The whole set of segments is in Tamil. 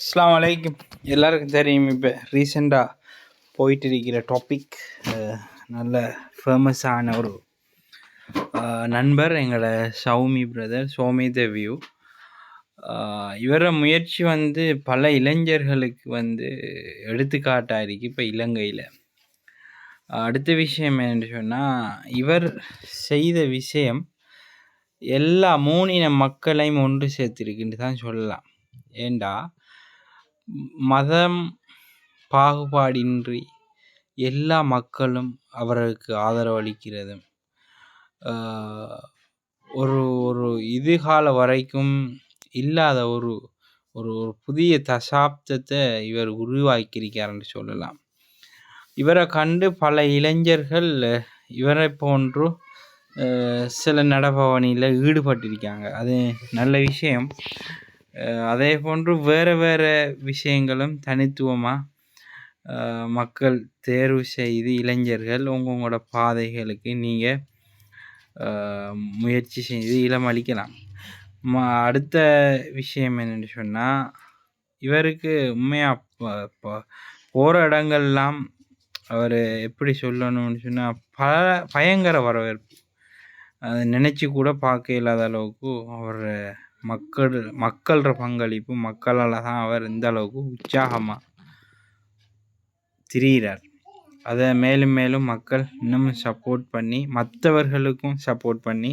இஸ்லாம் வலைக்கும் எல்லாருக்கும் தெரியும் இப்போ ரீசெண்டாக போயிட்டு இருக்கிற டாபிக் நல்ல ஃபேமஸான ஒரு நண்பர் எங்களோட சௌமி பிரதர் சோமி தேவியூ. இவர முயற்சி வந்து பல இளைஞர்களுக்கு வந்து எடுத்துக்காட்டாக இருக்கு இப்போ இலங்கையில். அடுத்த விஷயம் என்னன்னு சொன்னால் இவர் செய்த விஷயம் எல்லா மூணின மக்களையும் ஒன்று சேர்த்திருக்குன்னு தான் சொல்லலாம். ஏண்டா? மதம் பாகுபாடின்றி எல்லா மக்களும் அவருக்கு ஆதரவளிக்கிறது. ஒரு ஒரு இதுகால வரைக்கும் இல்லாத ஒரு ஒரு ஒரு புதிய தசாப்தத்தை இவர் உருவாக்கியிருக்காருன்னு சொல்லலாம். இவரை கண்டு பல இளைஞர்கள் இவரை போன்று சில நடபவனியில் ஈடுபட்டிருக்காங்க. அது நல்ல விஷயம். அதே போன்று வேறு வேறு விஷயங்களும் தனித்துவமாக மக்கள் தேர்வு செய்து இளைஞர்கள் உங்களோட பாதைகளுக்கு நீங்கள் முயற்சி செய்து இளம் அளிக்கலாம். ம அடுத்த விஷயம் என்னென்னு சொன்னால் இவருக்கு உண்மையாக போகிற இடங்கள்லாம் அவர் எப்படி சொல்லணும்னு சொன்னால் பல பயங்கர வரவேற்பு. அதை நினச்சி கூட பார்க்க இல்லாத அளவுக்கு அவர் மக்கள் மக்கள்கிற பங்களிப்பு மக்களால் தான் அவர் இந்த அளவுக்கு உற்சாகமாக திரியிறார். அதை மேலும் மேலும் மக்கள் இன்னமும் சப்போர்ட் பண்ணி மற்றவர்களுக்கும் சப்போர்ட் பண்ணி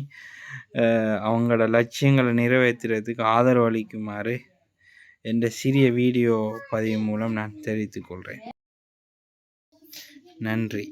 அவங்களோட லட்சியங்களை நிறைவேற்றுறதுக்கு ஆதரவு அளிக்குமாறு என்ற சிறிய வீடியோ பதிவு மூலம் நான் தெரிவித்துக் கொள்கிறேன் நன்றி.